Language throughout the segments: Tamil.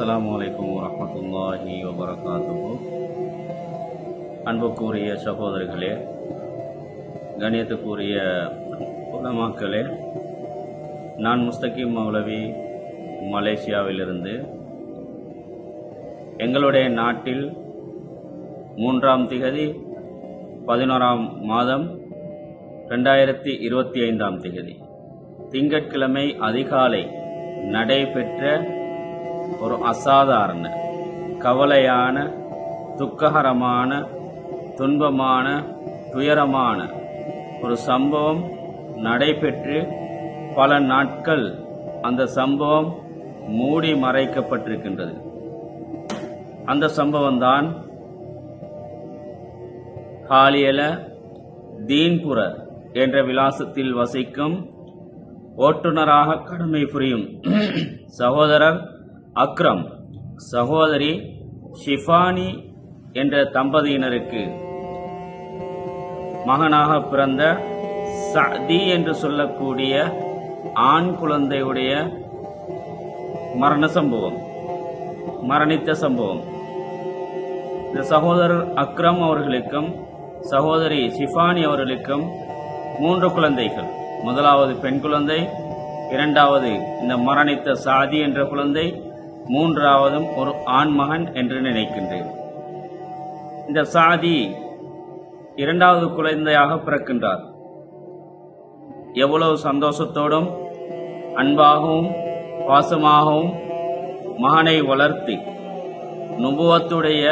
அஸ்ஸலாமு அலைக்கும் வரஹ்மத்துல்லாஹி அன்புக்குரிய சகோதரிகளே கணியத்துக்குரிய உலமாக்களே நான் முஸ்தகிம் மௌலவி மலேசியாவிலிருந்து எங்களுடைய நாட்டில் மூன்றாம் திகதி பதினோராம் மாதம் ரெண்டாயிரத்தி இருபத்தி ஐந்தாம் திகதி. திங்கட்கிழமை அதிகாலை நடைபெற்ற ஒரு அசாதாரண கவலையான துக்ககரமான துன்பமான துயரமான ஒரு சம்பவம் நடைபெற்று பல நாட்கள் அந்த சம்பவம் மூடி மறைக்கப்பட்டிருக்கின்றது. அந்த சம்பவம்தான் ஹாலியல தீன்புர என்ற விலாசத்தில் வசிக்கும் ஓட்டுநராக கடமை புரியும் சகோதரர் அக்ரம் சகோதரி ஷிஃபானி என்ற தம்பதியினருக்கு. மகனாக பிறந்த சதி என்று சொல்லக்கூடிய ஆண் குழந்தையுடைய மரண சம்பவம் மரணித்த சம்பவம். இந்த சகோதரர் அக்ரம் அவர்களுக்கும் சகோதரி ஷிஃபானி அவர்களுக்கும் மூன்று குழந்தைகள். முதலாவது பெண் குழந்தை இரண்டாவது இந்த மரணித்த சாதி என்ற குழந்தை மூன்றாவதும் ஒரு ஆண் மகன் என்று நினைக்கின்றேன். இந்த சாதி இரண்டாவது குழந்தையாக பிறக்கின்றார். எவ்வளவு சந்தோஷத்தோடும் அன்பாகவும் பாசமாகவும் மகனை வளர்த்து நுபுவத்துடைய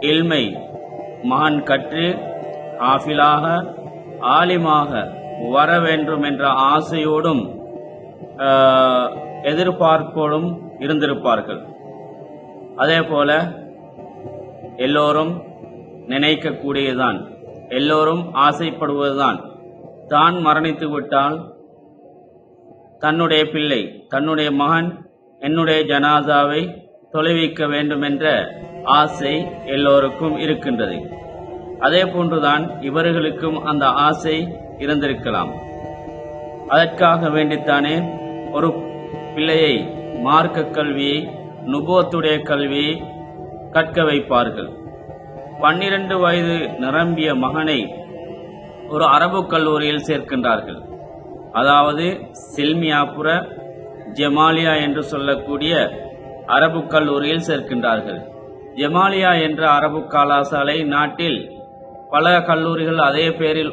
இல்மை மகன் கற்று ஆஃபிலாக ஆலிமாக வர வேண்டும் என்ற ஆசையோடும் ஆஹ், எதிர்பார்ப்போடும் இருந்திருப்பார்கள். அதே போல எல்லோரும் நினைக்கக்கூடியதுதான் எல்லோரும் ஆசைப்படுவதுதான். தான் மரணித்து விட்டால் தன்னுடைய பிள்ளை தன்னுடைய மகன் என்னுடைய ஜனாதாவை தொலைவிக்க வேண்டும் என்ற ஆசை எல்லோருக்கும் இருக்கின்றது. அதே போன்றுதான் இவர்களுக்கும் அந்த ஆசை இருந்திருக்கலாம். அதற்காக வேண்டித்தானே ஒரு பிள்ளையை மார்க்க கல்வி நுபோத்துடைய கல்வி கற்க வைப்பார்கள். பன்னிரண்டு வயது நிரம்பிய மகனை ஒரு அரபு கல்லூரியில் சேர்க்கின்றார்கள். அதாவது சில்மியாபுர ஜமாலியா என்று சொல்லக்கூடிய அரபு கல்லூரியில் சேர்க்கின்றார்கள். ஜமாலியா என்ற அரபு கலாசாலை நாட்டில் பல கல்லூரிகள் அதே பெயரில்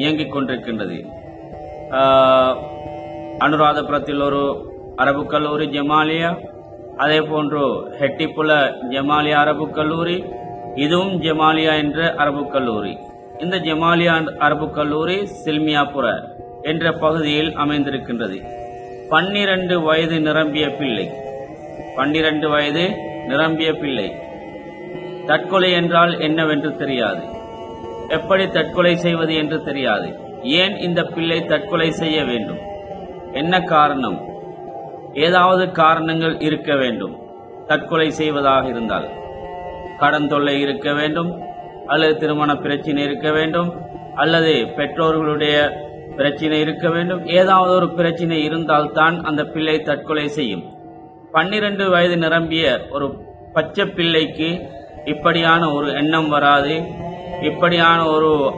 இயங்கிக் கொண்டிருக்கின்றது. அனுராதபுரத்தில் ஒரு அரபு கல்லூரி ஜமாலியா அதே போன்று ஹெட்டிப்புல ஜமாலியா அரபு கல்லூரி இதுவும் ஜமாலியா என்ற அரபு கல்லூரி. இந்த ஜமாலியா அரபு கல்லூரி சில்மியாபுர என்ற பகுதியில் அமைந்திருக்கின்றது. பன்னிரண்டு வயது நிரம்பிய பிள்ளை. பன்னிரண்டு வயது நிரம்பிய பிள்ளை. தற்கொலை என்றால் என்னவென்று தெரியாது. எப்படி தற்கொலை செய்வது என்று தெரியாது. ஏன் இந்த பிள்ளை தற்கொலை செய்ய வேண்டும்? என்ன காரணம்? ஏதாவது காரணங்கள் இருக்க வேண்டும். தற்கொலை செய்வதாக இருந்தால். கடன் தொல்லை இருக்க வேண்டும். அல்லது திருமண பிரச்சனை இருக்க வேண்டும். அல்லது பெற்றோர்களுடைய பிரச்சனை இருக்க வேண்டும். ஏதாவது ஒரு பிரச்சனை இருந்தால்தான் அந்த பிள்ளை தற்கொலை செய்யும். பன்னிரண்டு வயது நிரம்பிய ஒரு பச்சை பிள்ளைக்கு இப்படியான ஒரு எண்ணம் வராது. இப்படியான ஒரு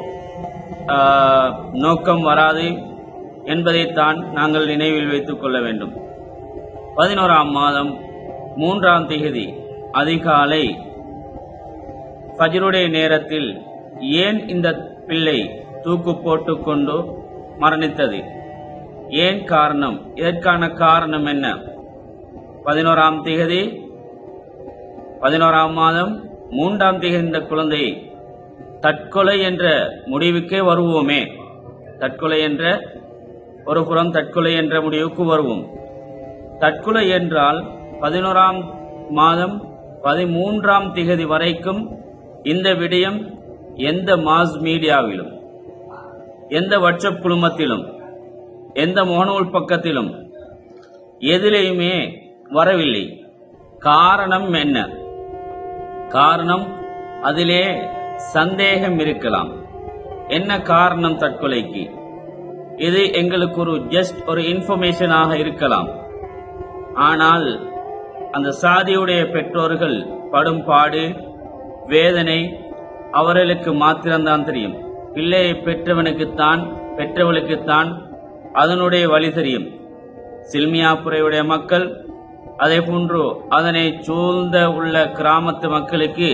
நோக்கம் வராது என்பதைத்தான் நாங்கள் நினைவில் வைத்துக் கொள்ள வேண்டும். பதினோராம் மாதம் மூன்றாம் திகதி அதிகாலை ஃபஜ்ருடைய நேரத்தில் ஏன் இந்த பிள்ளை தூக்கு போட்டுக்கொண்டு மரணித்தது? ஏன் காரணம்? இதற்கான காரணம் என்ன? பதினோராம் திகதி பதினோராம் மாதம் மூன்றாம் திகதி இந்த குழந்தை தற்கொலை என்ற முடிவுக்கே வருவோமே. தற்கொலை என்ற ஒரு புறம் தற்கொலை என்ற முடிவுக்கு வருவோம். தற்கொலை என்றால் பதினோராம் மாதம் பதிமூன்றாம் திகதி வரைக்கும் இந்த விடயம் எந்த மாஸ் மீடியாவிலும் எந்த வாட்ஸ்அப் குழுமத்திலும் எந்த முகநூல் பக்கத்திலும் எதிலேயுமே வரவில்லை. காரணம் என்ன? காரணம் அதிலே சந்தேகம் இருக்கலாம். என்ன காரணம் தற்கொலைக்கு? இது எங்களுக்கு ஒரு ஜஸ்ட் ஒரு இன்ஃபர்மேஷனாக இருக்கலாம். ஆனால் அந்த சாதியுடைய பெற்றோர்கள் படும் பாடு வேதனை அவர்களுக்கு மாத்திரம்தான் தெரியும். பிள்ளையை பெற்றவனுக்குத்தான் பெற்றவளுக்குத்தான் அதனுடைய வழி தெரியும். சில்மியாபுரையுடைய மக்கள் அதே போன்று அதனை சூழ்ந்த உள்ள கிராமத்து மக்களுக்கு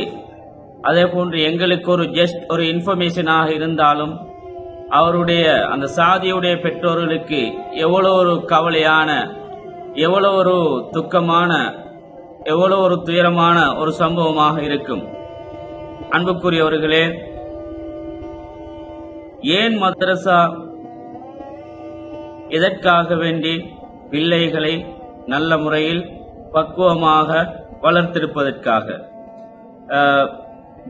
அதே போன்று எங்களுக்கு ஒரு ஜஸ்ட் ஒரு இன்ஃபர்மேஷனாக இருந்தாலும் அவருடைய அந்த சாதியுடைய பெற்றோர்களுக்கு எவ்வளோ ஒரு கவலையான எவ்வளோ ஒரு துக்கமான எவ்வளோ ஒரு துயரமான ஒரு சம்பவமாக இருக்கும். அன்புக்குரியவர்களே ஏன் மதரசா எதற்காக வேண்டி பிள்ளைகளை நல்ல முறையில் பக்குவமாக வளர்த்திருப்பதற்காக?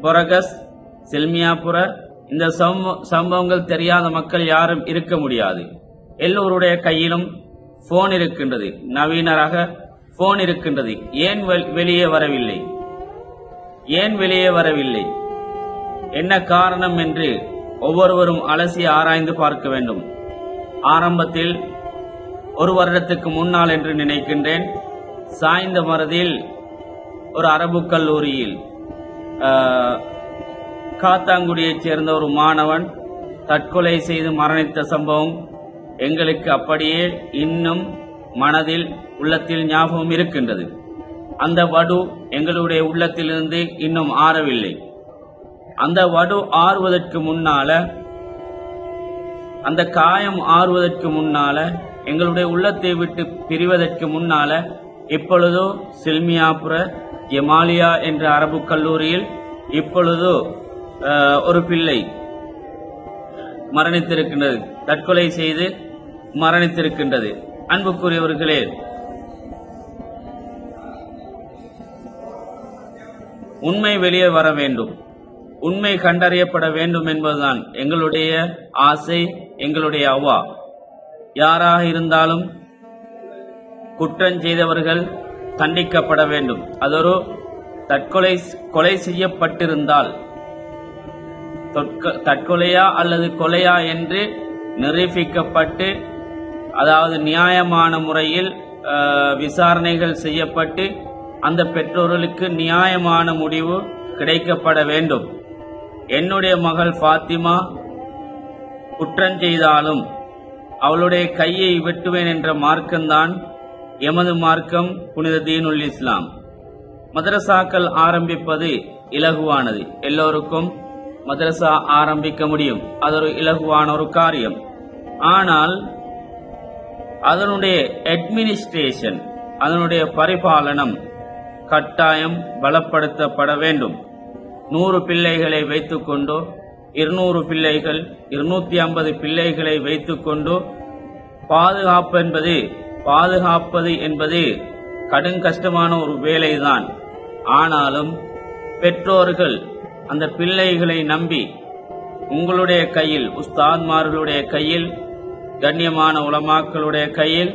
பொரகஸ் செல்மியாபுர இந்த சம்பவங்கள் தெரியாத மக்கள் யாரும் இருக்க முடியாது. எல்லோருடைய கையிலும் போன் இருக்கின்றது. நவீனராக போன் இருக்கின்றது. ஏன் வெளியே வரவில்லை? ஏன் வெளியே வரவில்லை? என்ன காரணம் என்று ஒவ்வொருவரும் அலசி ஆராய்ந்து பார்க்க வேண்டும். ஆரம்பத்தில் ஒரு வருடத்துக்கு முன்னால் என்று நினைக்கின்றேன். சாய்ந்த மரதில் ஒரு அரபு கல்லூரியில் காத்தாங்குடியைச் சேர்ந்த ஒரு மாணவன் தற்கொலை செய்து மரணித்த சம்பவம் எங்களுக்கு அப்படியே இன்னும் மனதில் உள்ளத்தில் ஞாபகம் இருக்கின்றது. அந்த வடு எங்களுடைய உள்ளத்திலிருந்து இன்னும் ஆறவில்லை. அந்த வடு ஆறுவதற்கு முன்னால அந்த காயம் ஆறுவதற்கு முன்னால எங்களுடைய உள்ளத்தை விட்டு பிரிவதற்கு முன்னால இப்பொழுதோ சில்மியாபுர எமாலியா என்ற அரபு கல்லூரியில் இப்பொழுதோ ஒரு பிள்ளை மரணித்திருக்கின்றது. தற்கொலை செய்து மரணித்திருக்கின்றது. அன்புக்குரியவர்களே உண்மை வெளியே வர வேண்டும். உண்மை கண்டறியப்பட வேண்டும் என்பதுதான் எங்களுடைய ஆசை எங்களுடைய அவ்வா. யாராக இருந்தாலும் குற்றம் செய்தவர்கள் தண்டிக்கப்பட வேண்டும். அதொரு தற்கொலை கொலை செய்யப்பட்டிருந்தால் தற்கொலையா அல்லது கொலையா என்று நிரூபிக்கப்பட்டு அதாவது நியாயமான முறையில் விசாரணைகள் செய்யப்பட்டு அந்த பெற்றோர்களுக்கு நியாயமான முடிவு கிடைக்கப்பட வேண்டும். என்னுடைய மகள் ஃபாத்திமா குற்றஞ்செய்தாலும் அவளுடைய கையை வெட்டுவேன் என்ற மார்க்கம்தான் எமது மார்க்கம் புனித தீனுல் இஸ்லாம். மதரசாக்கள் ஆரம்பிப்பது இலகுவானது. எல்லோருக்கும் மதரசா ஆரம்பிக்க முடியும். அது ஒரு இலகுவான ஒரு காரியம். ஆனால் அதனுடைய அட்மினிஸ்ட்ரேஷன் அதனுடைய பரிபாலனம் கட்டாயம் பலப்படுத்தப்பட வேண்டும். நூறு பிள்ளைகளை வைத்துக்கொண்டோ இருநூறு பிள்ளைகள் இருநூத்தி ஐம்பது பிள்ளைகளை வைத்துக்கொண்டோ பாதுகாப்பு என்பது பாதுகாப்பது என்பது கடும் கஷ்டமான ஒரு வேலைதான். ஆனாலும் பெற்றோர்கள் அந்த பிள்ளைகளை நம்பி உங்களுடைய கையில் உஸ்தாத்மார்களுடைய கையில் கண்ணியமான உலமாக்களுடைய கையில்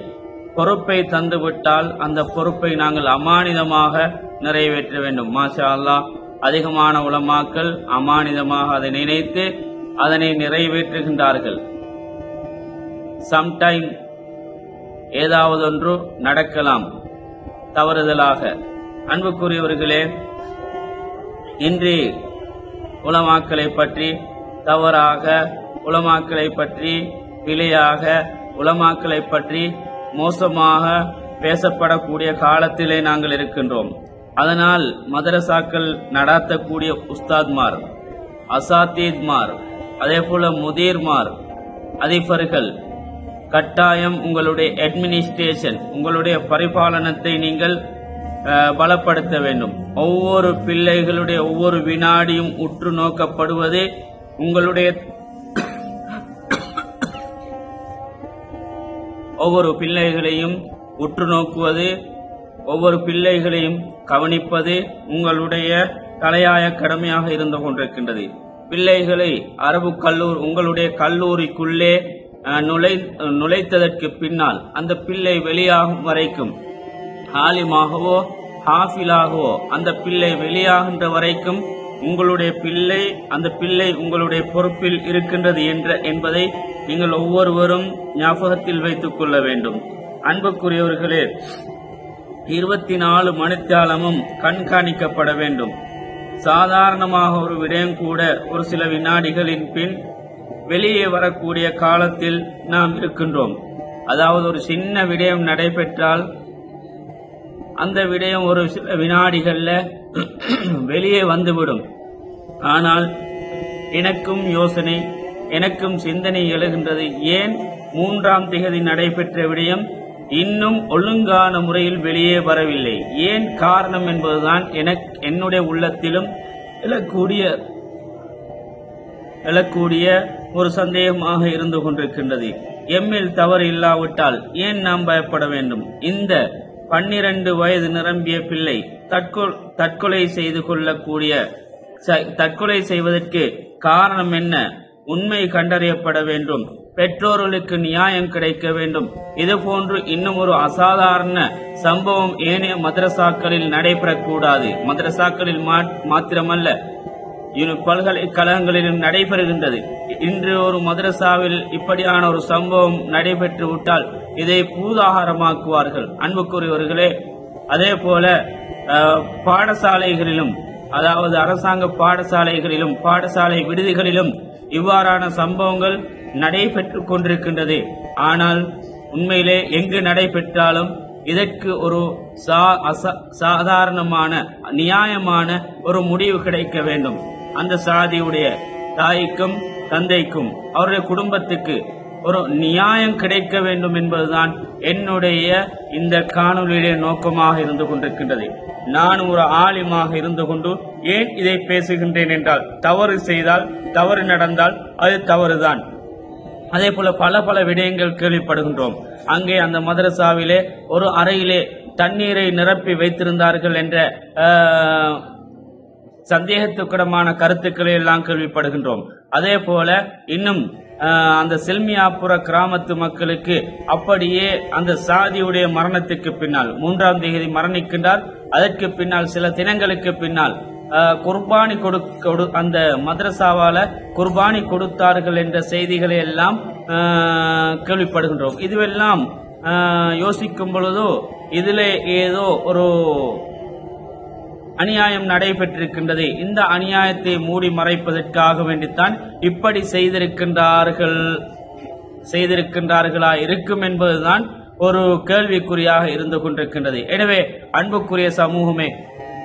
பொறுப்பை தந்துவிட்டால் அந்த பொறுப்பை நாங்கள் அமானிதமாக நிறைவேற்ற வேண்டும். மாஷா அல்லா அதிகமான உலமாக்கள் அமானிதமாக அதை நினைத்து அதனை நிறைவேற்றுகின்றார்கள். சம்டைம் ஏதாவது ஒன்று நடக்கலாம். தவறுதலாக. அன்புக்குரியவர்களே இன்று உலமாக்களை பற்றி தவறாக உலமாக்களை பற்றி பிழையாக உலமாக்களை பற்றி மோசமாக பேசப்படக்கூடிய காலத்திலே நாங்கள் இருக்கின்றோம். அதனால் மதரசாக்கள் நடாத்தக்கூடிய உஸ்தாத்மார் அசாத்தீத்மார் அதே போல முதீர்மார் அதிபர்கள் கட்டாயம் உங்களுடைய அட்மினிஸ்ட்ரேஷன் உங்களுடைய பரிபாலனத்தை நீங்கள் பலப்படுத்த வேண்டும். ஒவ்வொரு பிள்ளைகளுடைய ஒவ்வொரு வினாடியும் உற்று நோக்கப்படுவது உங்களுடைய ஒவ்வொரு பிள்ளைகளையும் உற்று நோக்குவது ஒவ்வொரு பிள்ளைகளையும் கவனிப்பது உங்களுடைய தலையாய கடமையாக இருந்து கொண்டிருக்கின்றது. பிள்ளைகளை அரபு கல்லூர் உங்களுடைய கல்லூரிக்குள்ளே நுழை நுழைத்ததற்கு பின்னால் அந்த பிள்ளை வெளியாகும் வரைக்கும் ஆலிமாகவோ ஹாஃபிலாகவோ அந்த பிள்ளை வெளியாகின்ற வரைக்கும் உங்களுடைய பிள்ளை அந்த பிள்ளை உங்களுடைய பொறுப்பில் இருக்கின்றது என்ற என்பதை நீங்கள் ஒவ்வொருவரும் ஞாபகத்தில் வைத்துக் கொள்ள வேண்டும். அன்புக்குரியவர்களே இருபத்தி நாலு மணித்தாளமும் கண்காணிக்கப்பட வேண்டும். சாதாரணமாக ஒரு விடயம் கூட ஒரு சில வினாடிகளின் பின் வெளியே வரக்கூடிய காலத்தில் நாம் இருக்கின்றோம். அதாவது ஒரு சின்ன விடயம் நடைபெற்றால் அந்த விடயம் ஒரு சில வினாடிகளில் வெளியே வந்துவிடும். ஆனால் எனக்கும் யோசனை எனக்கும் சிந்தனை எழுகின்றது. ஏன் மூன்றாம் திகதி நடைபெற்ற விடயம் இன்னும் ஒழுங்கான முறையில் வெளியே வரவில்லை? ஏன் காரணம் என்பதுதான் எனக்கு என்னுடைய உள்ளத்திலும் எழக்கூடிய எழக்கூடிய ஒரு சந்தேகமாக இருந்து கொண்டிருக்கின்றது. எம்மில் தவறு இல்லாவிட்டால் ஏன் நாம் பயப்பட வேண்டும்? இந்த பன்னிரண்டு வயது நிரம்பிய பிள்ளை தற்கொலை செய்து கொள்ளக்கூடிய தற்கொலை செய்வதற்கு காரணம் என்ன? உண்மை கண்டறியப்பட வேண்டும். பெற்றோர்களுக்கு நியாயம் கிடைக்க வேண்டும். இது போன்று இன்னும் ஒரு அசாதாரண சம்பவம் ஏனைய மதரசாக்களில் நடைபெறக்கூடாது. மதரசாக்களில் மாத்திரமல்ல பல்கலைக்கழகங்களிலும் நடைபெறுகின்றது. இன்று ஒரு மதரசாவில் இப்படியான ஒரு சம்பவம் நடைபெற்று விட்டால் இதை பூதாகாரமாக்குவார்கள். அன்புக்குரியவர்களே அதே போல பாடசாலைகளிலும் அதாவது அரசாங்க பாடசாலைகளிலும் பாடசாலை விடுதிகளிலும் இவ்வாறான சம்பவங்கள் நடைபெற்று கொண்டிருக்கின்றது. ஆனால் உண்மையிலே எங்கு நடைபெற்றாலும் இதற்கு ஒரு சா- சாதாரணமான நியாயமான ஒரு முடிவு கிடைக்க வேண்டும். அந்த சாதியுடைய தாய்க்கும் தந்தைக்கும் அவருடைய குடும்பத்துக்கு ஒரு நியாயம் கிடைக்க வேண்டும் என்பதுதான் என்னுடைய இந்த காணொலியுடைய நோக்கமாக இருந்து கொண்டிருக்கின்றது. நான் ஒரு ஆலிமாக இருந்து கொண்டு ஏன் இதை பேசுகின்றேன் என்றால் தவறு செய்தால் தவறு நடந்தால் அது தவறுதான். அதே போல பல பல விடயங்கள் கேள்விப்படுகின்றோம். அங்கே அந்த மதரசாவிலே ஒரு அறையிலே தண்ணீரை நிரப்பி வைத்திருந்தார்கள் என்ற சந்தேகத்துக்கிடமான கருத்துக்களை எல்லாம் கேள்விப்படுகின்றோம். அதே போல இன்னும் அந்த செல்மியாபுர கிராமத்து மக்களுக்கு அப்படியே அந்த சாதியுடைய மரணத்துக்கு பின்னால் மூன்றாம் தேதி மரணிக்கின்றார். அதற்கு பின்னால் சில தினங்களுக்கு பின்னால் குர்பானி கொடு அந்த மதரசாவால குர்பானி கொடுத்தார்கள் என்ற செய்திகளை எல்லாம் கேள்விப்படுகின்றோம். இதுவெல்லாம் யோசிக்கும் பொழுதோ இதில் ஏதோ ஒரு அநியாயம் நடைபெற்றிருக்கின்றது. இந்த அநியாயத்தை மூடி மறைப்பதற்காக வேண்டித்தான் இப்படி செய்திருக்கின்றார்கள். செய்திருக்கின்றார்களா இருக்கும் என்பதுதான் ஒரு கேள்விக்குறியாக இருந்து கொண்டிருக்கின்றது. எனவே அன்புக்குரிய சமூகமே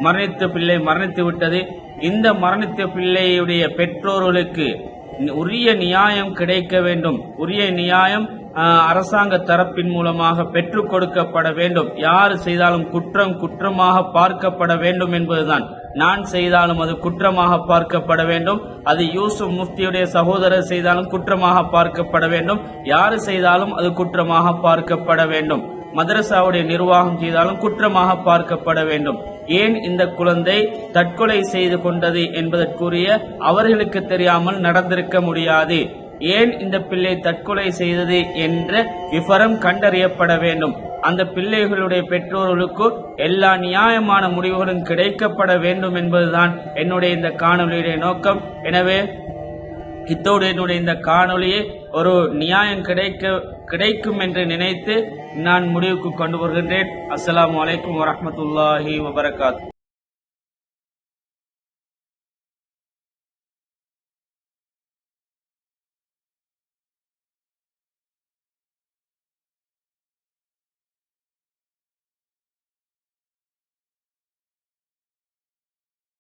மரணித்த பிள்ளை மரணித்து விட்டது. இந்த மரணித்த பிள்ளையுடைய பெற்றோர்களுக்கு உரிய நியாயம் கிடைக்க வேண்டும். உரிய நியாயம் அரசாங்க தரப்பின் மூலமாக பெற்றுக் கொடுக்கப்பட வேண்டும். யார் செய்தாலும் குற்றம் குற்றமாக பார்க்கப்பட வேண்டும் என்பதுதான். நான் செய்தாலும் அது குற்றமாக பார்க்கப்பட வேண்டும். அது யூசுப் முஃப்தியுடைய சகோதரர் செய்தாலும் குற்றமாக பார்க்கப்பட வேண்டும். யார் செய்தாலும் அது குற்றமாக பார்க்கப்பட வேண்டும். மதரசாவுடைய நிர்வாகம் செய்தாலும் குற்றமாக பார்க்கப்பட வேண்டும். ஏன் இந்த குழந்தை தற்கொலை செய்து கொண்டது என்பதற்குரிய அவர்களுக்கு தெரியாமல் நடந்திருக்க முடியாது. ஏன் இந்த பிள்ளை தற்கொலை செய்தது என்ற விவரம் கண்டறியப்பட வேண்டும். அந்த பிள்ளைகளுடைய பெற்றோர்களுக்கு எல்லா நியாயமான முடிவுகளும் கிடைக்கப்பட வேண்டும் என்பதுதான் என்னுடைய இந்த காணொலியுடைய நோக்கம். எனவே இத்தோடு என்னுடைய இந்த காணொளியை ஒரு நியாயம் கிடைக்க கிடைக்கும் என்று நினைத்து நான் முடிவுக்கு கொண்டு வருகின்றேன். அஸ்லாம் அலைக்கும் வரமத்துல்லாஹி வபரகாத்.